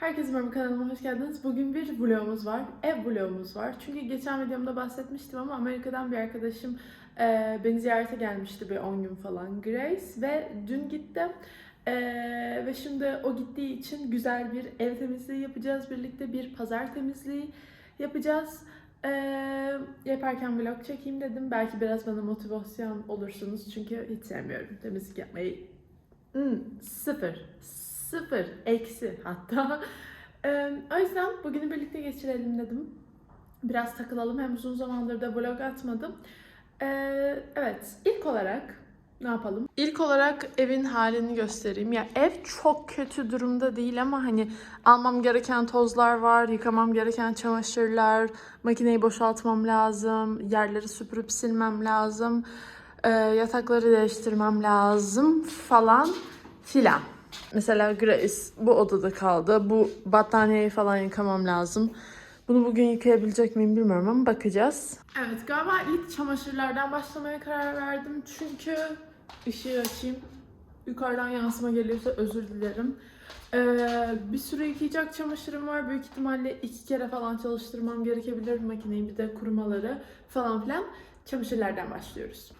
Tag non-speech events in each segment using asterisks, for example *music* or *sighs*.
Herkese merhaba kanalıma hoş geldiniz. Bugün bir vlogumuz var. Ev vlogumuz var. Çünkü geçen videomda bahsetmiştim ama Amerika'dan bir arkadaşım e, beni ziyarete gelmişti bir 10 gün falan Grace ve dün gitti. E, ve şimdi o gittiği için güzel bir ev temizliği yapacağız. Birlikte bir pazar temizliği yapacağız. E, yaparken vlog çekeyim dedim. Belki biraz bana motivasyon olursunuz. Çünkü hiç sevmiyorum temizlik yapmayı. Hmm, sıfır. Sıfır. Eksi hatta. *laughs* Ee, o yüzden bugünü birlikte geçirelim dedim. Biraz takılalım. Hem uzun zamandır da vlog atmadım. Ee, evet. ilk olarak ne yapalım? İlk olarak evin halini göstereyim. Ya ev çok kötü durumda değil ama hani almam gereken tozlar var, yıkamam gereken çamaşırlar, makineyi boşaltmam lazım, yerleri süpürüp silmem lazım, e, yatakları değiştirmem lazım falan filan. Mesela Grace bu odada kaldı. Bu battaniyeyi falan yıkamam lazım. Bunu bugün yıkayabilecek miyim bilmiyorum ama bakacağız. Evet galiba ilk çamaşırlardan başlamaya karar verdim. Çünkü ışığı açayım. Yukarıdan yansıma geliyorsa özür dilerim. Ee, bir sürü yıkayacak çamaşırım var. Büyük ihtimalle iki kere falan çalıştırmam gerekebilir makineyi. Bir de kurumaları falan filan. Çamaşırlardan başlıyoruz.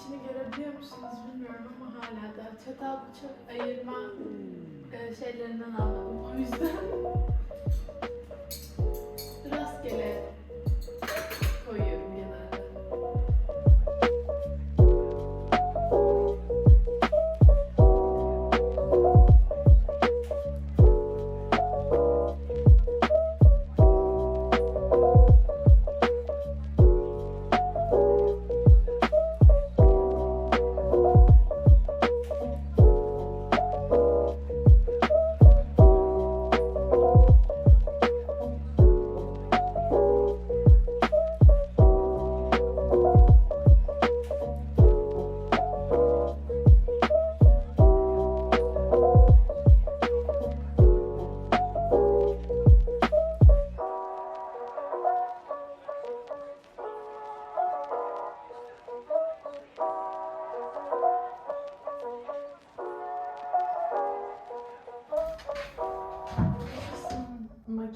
İçini görebiliyor musunuz bilmiyorum ama hala da çatal bıçak ayırma e, şeylerinden anladım. O yüzden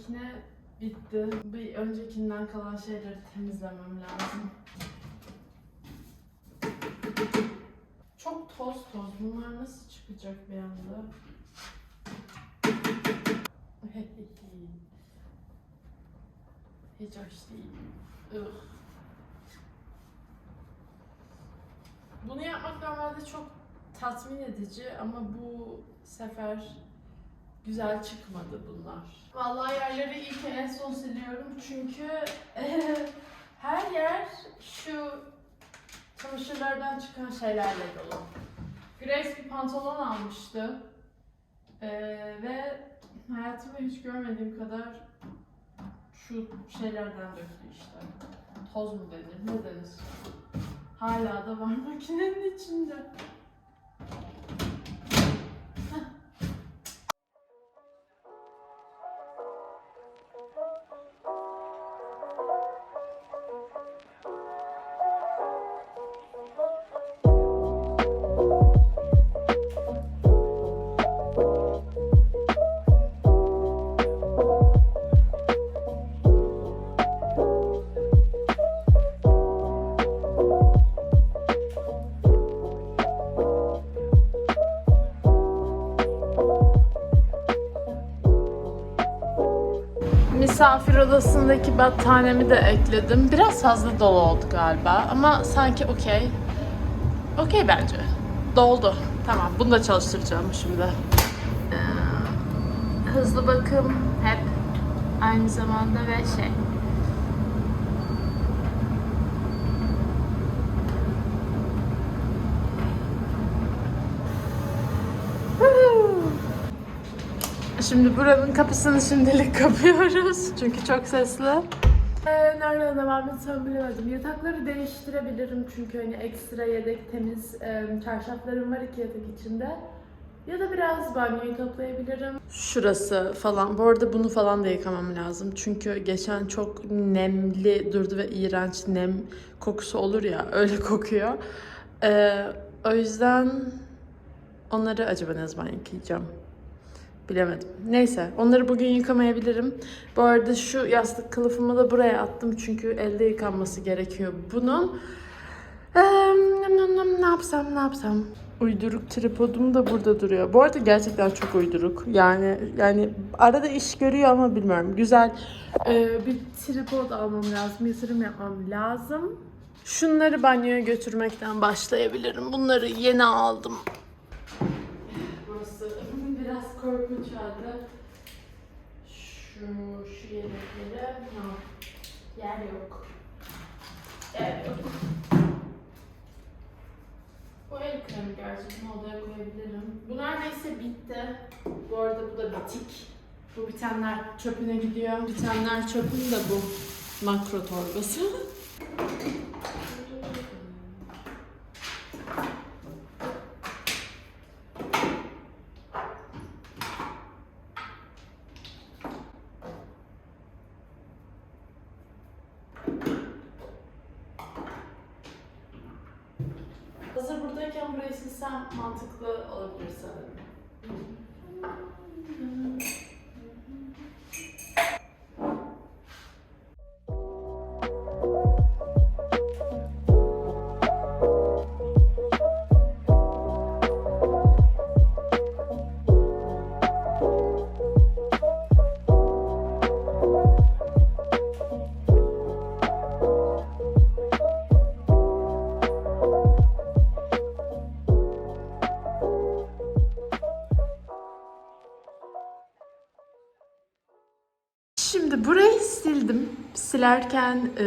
Makine bitti. Bir öncekinden kalan şeyleri temizlemem lazım. Çok toz toz. Bunlar nasıl çıkacak bir anda? Hiç hoş değil. Ugh. Bunu yapmak normalde çok tatmin edici ama bu sefer güzel çıkmadı bunlar. Vallahi yerleri ilk en son siliyorum çünkü *laughs* her yer şu çamaşırlardan çıkan şeylerle dolu. Grace bir pantolon almıştı Ee, ve hayatımda hiç görmediğim kadar şu şeylerden döktü işte. Toz mu denir, ne denir? Hala da var makinenin içinde. Misafir odasındaki battaniyemi de ekledim. Biraz fazla dolu oldu galiba ama sanki okey. Okey bence. Doldu. Tamam bunu da çalıştıracağım şimdi. Ee, hızlı bakım hep aynı zamanda ve şey. Şimdi buranın kapısını şimdilik *laughs* kapıyoruz. Çünkü çok sesli. Ee, nereden devam etsem bilemedim. Yatakları değiştirebilirim çünkü hani ekstra yedek temiz e, çarşaflarım var iki yatak içinde. Ya da biraz banyoyu toplayabilirim. Şurası falan. Bu arada bunu falan da yıkamam lazım. Çünkü geçen çok nemli durdu ve iğrenç nem kokusu olur ya. *laughs* Öyle kokuyor. Ee, o yüzden onları acaba ne zaman yıkayacağım? Bilemedim. Neyse onları bugün yıkamayabilirim. Bu arada şu yastık kılıfımı da buraya attım çünkü elde yıkanması gerekiyor bunun. Nam, ne yapsam ne yapsam. Uyduruk tripodum da burada duruyor. Bu arada gerçekten çok uyduruk. Yani yani arada iş görüyor ama bilmiyorum. Güzel Ee, bir tripod almam lazım. Yatırım yapmam lazım. Şunları banyoya götürmekten başlayabilirim. Bunları yeni aldım. Korkunç halde. Şu, şu yeleklere ha, yer yok. Yer yok. Bu el kremi gerçekten odaya koyabilirim. Bu neredeyse bitti. Bu arada bu da bitik. Bu bitenler çöpüne gidiyor. Bitenler çöpün de bu makro torbası. Buradayken burayı silsem mantıklı olabilir sanırım. Silerken e,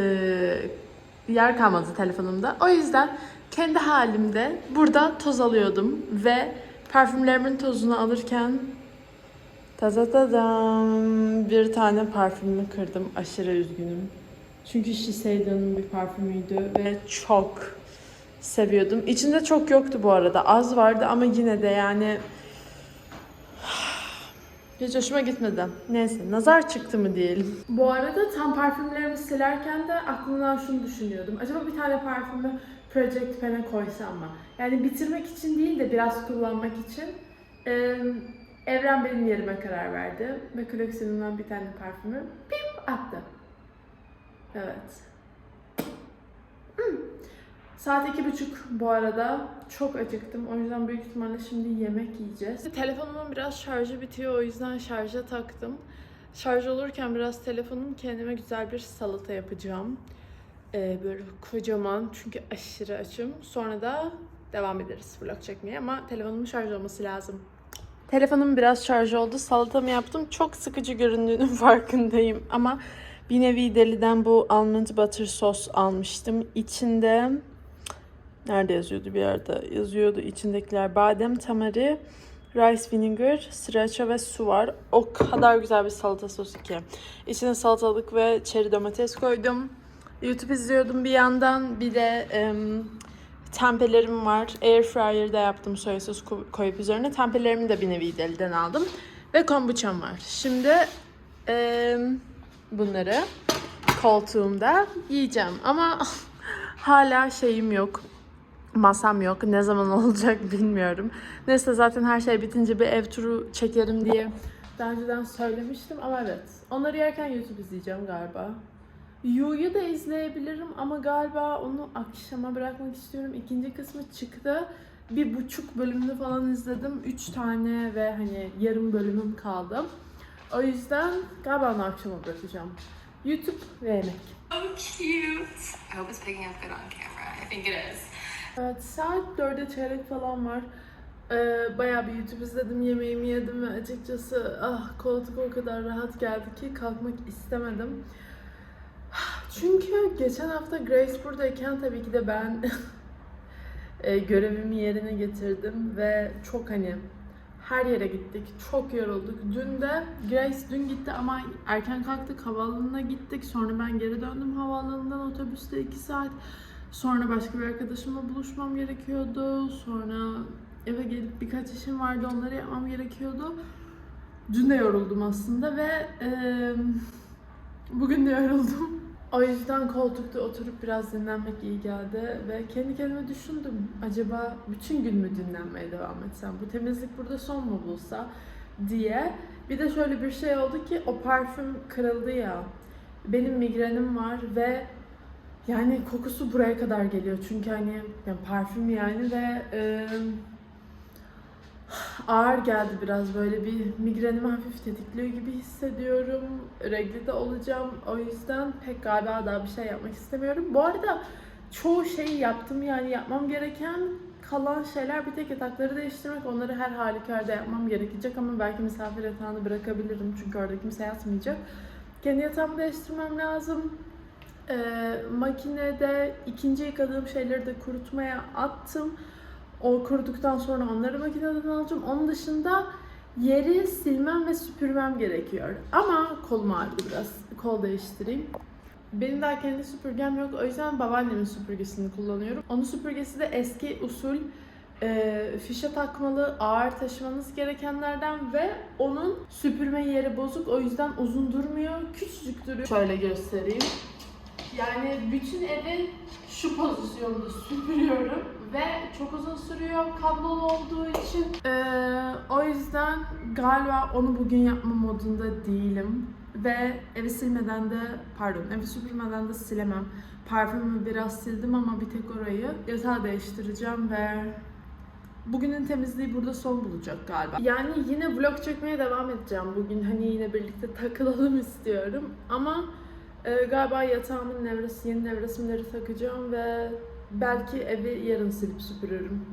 yer kalmadı telefonumda. O yüzden kendi halimde burada toz alıyordum ve parfümlerimin tozunu alırken tazatadam bir tane parfümümü kırdım. Aşırı üzgünüm. Çünkü Shiseido'nun bir parfümüydü ve çok seviyordum. İçinde çok yoktu bu arada. Az vardı ama yine de yani hiç hoşuma gitmedi. Neyse nazar çıktı mı diyelim. Bu arada tam parfümlerimi silerken de aklımdan şunu düşünüyordum. Acaba bir tane parfümü Project Pen'e koysam mı? Yani bitirmek için değil de biraz kullanmak için. Ee, Evren benim yerime karar verdi. Ve koleksiyonumdan bir tane parfümü pim attı. Evet. Hmm. Saat iki buçuk bu arada. Çok acıktım. O yüzden büyük ihtimalle şimdi yemek yiyeceğiz. Telefonumun biraz şarjı bitiyor. O yüzden şarja taktım. Şarj olurken biraz telefonum kendime güzel bir salata yapacağım. Ee, böyle kocaman çünkü aşırı açım. Sonra da devam ederiz vlog çekmeye ama telefonumun şarj olması lazım. Telefonum biraz şarj oldu. Salatamı yaptım. Çok sıkıcı göründüğünün *laughs* farkındayım ama bir nevi deliden bu almond butter sos almıştım. İçinde nerede yazıyordu bir yerde yazıyordu içindekiler badem tamari, rice vinegar, sriracha ve su var. O kadar güzel bir salata sosu ki. İçine salatalık ve çeri domates koydum. YouTube izliyordum bir yandan. Bir de em, tempelerim var. Air fryer'da yaptım soya sos ko- koyup üzerine. Tempelerimi de bir nevi deliden aldım. Ve kombuçam var. Şimdi em, bunları koltuğumda yiyeceğim. Ama *laughs* hala şeyim yok. Masam yok. Ne zaman *laughs* olacak bilmiyorum. Neyse zaten her şey bitince bir ev turu çekerim diye daha önceden söylemiştim ama evet. Onları yerken YouTube izleyeceğim galiba. Yu'yu da izleyebilirim ama galiba onu akşama bırakmak istiyorum. İkinci kısmı çıktı. Bir buçuk bölümünü falan izledim. Üç tane ve hani yarım bölümüm kaldı. O yüzden galiba onu akşama bırakacağım. YouTube ve yemek. So cute. I hope it's picking up good on camera. I think it is. Evet saat 4'e çeyrek falan var. Ee, bayağı bir YouTube izledim, yemeğimi yedim ve açıkçası ah koltuk o kadar rahat geldi ki kalkmak istemedim. Çünkü geçen hafta Grace buradayken tabii ki de ben *laughs* e, görevimi yerine getirdim ve çok hani Her yere gittik. Çok yorulduk. Dün de Grace dün gitti ama erken kalktık. Havaalanına gittik. Sonra ben geri döndüm havaalanından otobüste 2 saat. Sonra başka bir arkadaşımla buluşmam gerekiyordu. Sonra eve gelip birkaç işim vardı. Onları yapmam gerekiyordu. Dün de yoruldum aslında ve eee, bugün de yoruldum. *laughs* O yüzden koltukta oturup biraz dinlenmek iyi geldi ve kendi kendime düşündüm. Acaba bütün gün mü dinlenmeye devam etsem? Bu temizlik burada son mu bulsa diye. Bir de şöyle bir şey oldu ki o parfüm kırıldı ya. Benim migrenim var ve yani kokusu buraya kadar geliyor. Çünkü hani yani parfüm yani ve eee, ağır geldi biraz böyle bir migrenimi hafif tetikliyor gibi hissediyorum. Regli de olacağım. O yüzden pek galiba daha bir şey yapmak istemiyorum. Bu arada çoğu şeyi yaptım yani yapmam gereken kalan şeyler bir tek yatakları değiştirmek. Onları her halükarda yapmam gerekecek ama belki misafir yatağını bırakabilirim çünkü orada kimse yatmayacak. Kendi yatağımı değiştirmem lazım. Ee, makinede ikinci yıkadığım şeyleri de kurutmaya attım. O kuruduktan sonra onları makineden alacağım. Onun dışında yeri silmem ve süpürmem gerekiyor. Ama kolum ağrıdı biraz. Kol değiştireyim. Benim daha kendi süpürgem yok. O yüzden babaannemin süpürgesini kullanıyorum. Onun süpürgesi de eski usul e, fişe takmalı, ağır taşımanız gerekenlerden ve onun süpürme yeri bozuk. O yüzden uzun durmuyor. Küçücük duruyor. Şöyle göstereyim. Yani bütün evi şu pozisyonda süpürüyorum ve çok uzun sürüyor kablolu olduğu için. Ee, o yüzden galiba onu bugün yapma modunda değilim. Ve evi silmeden de, pardon evi süpürmeden de silemem. Parfümü biraz sildim ama bir tek orayı. Yatağı değiştireceğim ve Bugünün temizliği burada son bulacak galiba. Yani yine vlog çekmeye devam edeceğim bugün. Hani yine birlikte takılalım istiyorum. Ama e, galiba yatağımın nevresi, yeni nevresimleri takacağım ve belki evi yarın silip süpürürüm.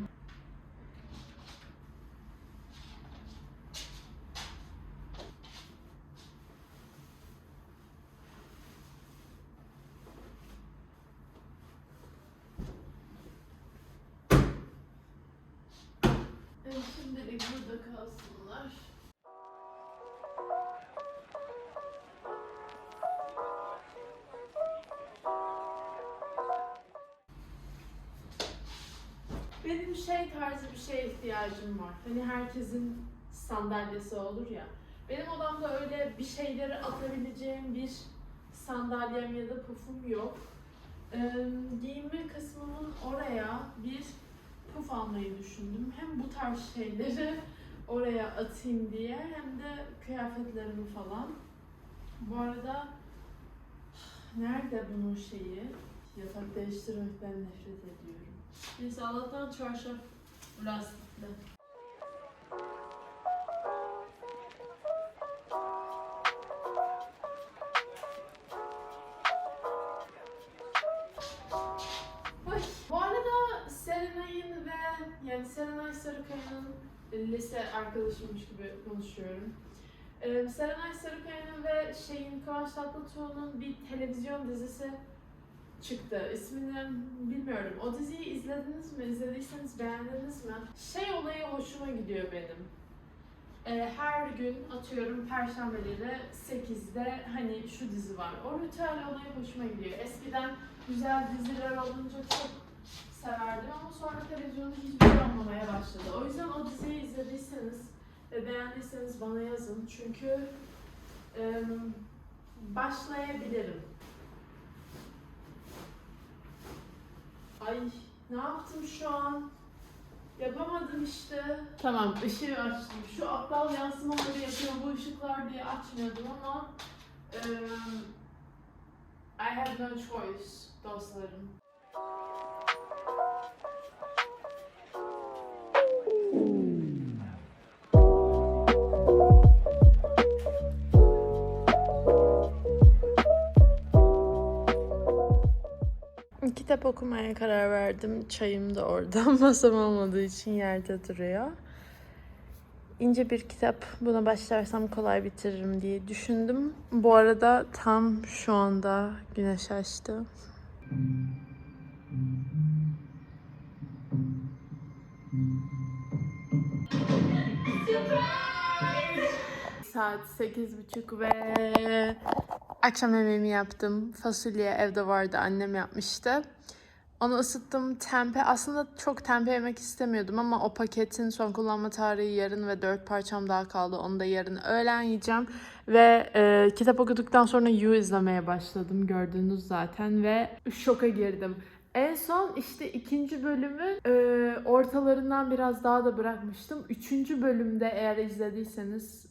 Tarzı bir şeye ihtiyacım var. Hani herkesin sandalyesi olur ya. Benim odamda öyle bir şeyleri atabileceğim bir sandalyem ya da pufum yok. Ee, giyinme kısmımın oraya bir puf almayı düşündüm. Hem bu tarz şeyleri *laughs* oraya atayım diye hem de kıyafetlerimi falan. Bu arada *sighs* nerede bunun şeyi? Yatak değiştirmekten nefret ediyorum. Neyse Allah'tan çarşaf lastikli. Bu arada Serenay'ın ve yani Serenay Sarıkaya'nın lise arkadaşıymış gibi konuşuyorum. Ee, Serenay Sarıkaya'nın ve şeyin Kıvanç Tatlıtuğ'un bir televizyon dizisi çıktı. İsmini bilmiyorum. O diziyi izlediniz mi? İzlediyseniz beğendiniz mi? Şey olayı hoşuma gidiyor benim. Ee, her gün atıyorum perşembeleri 8'de hani şu dizi var. O ritüel olayı hoşuma gidiyor. Eskiden güzel diziler olunca çok severdim ama sonra televizyonu hiçbir şey olmamaya başladı. O yüzden o diziyi izlediyseniz ve beğendiyseniz bana yazın. Çünkü em, başlayabilirim. Ay ne yaptım şu an? Yapamadım işte. Tamam ışığı açtım. Şu aptal yansımaları yapıyor bu ışıklar diye açmıyordum ama em, I have no choice dostlarım. Kitap okumaya karar verdim. Çayım da orada. *laughs* Masam olmadığı için yerde duruyor. İnce bir kitap. Buna başlarsam kolay bitiririm diye düşündüm. Bu arada tam şu anda güneş açtı. Saat 8.30 ve akşam yemeğimi yaptım. Fasulye evde vardı, annem yapmıştı. Onu ısıttım. Tempe aslında çok tempe yemek istemiyordum ama o paketin son kullanma tarihi yarın ve dört parçam daha kaldı. Onu da yarın öğlen yiyeceğim. Ve e, kitap okuduktan sonra You izlemeye başladım gördünüz zaten ve şoka girdim. En son işte ikinci bölümü e, ortalarından biraz daha da bırakmıştım. Üçüncü bölümde eğer izlediyseniz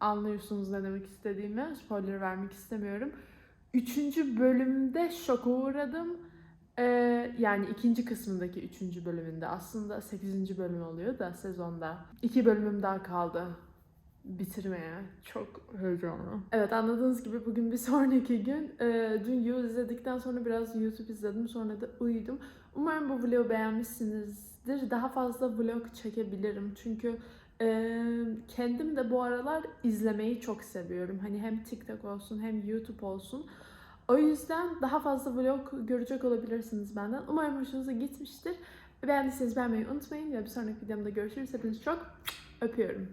anlıyorsunuz ne demek istediğimi. Spoiler vermek istemiyorum. Üçüncü bölümde şoka uğradım. Ee, yani ikinci kısmındaki üçüncü bölümünde aslında sekizinci bölüm oluyor da sezonda. İki bölümüm daha kaldı bitirmeye. Çok heyecanlı. Evet anladığınız gibi bugün bir *laughs* sonraki gün. Ee, dün You izledikten sonra biraz YouTube izledim sonra da uyudum. Umarım bu vlogu beğenmişsinizdir. Daha fazla vlog çekebilirim çünkü e, kendim de bu aralar izlemeyi çok seviyorum. Hani hem TikTok olsun hem YouTube olsun. O yüzden daha fazla vlog görecek olabilirsiniz benden. Umarım hoşunuza gitmiştir. Beğendiyseniz beğenmeyi unutmayın ve bir sonraki videomda görüşürüz. Hepinizi çok öpüyorum.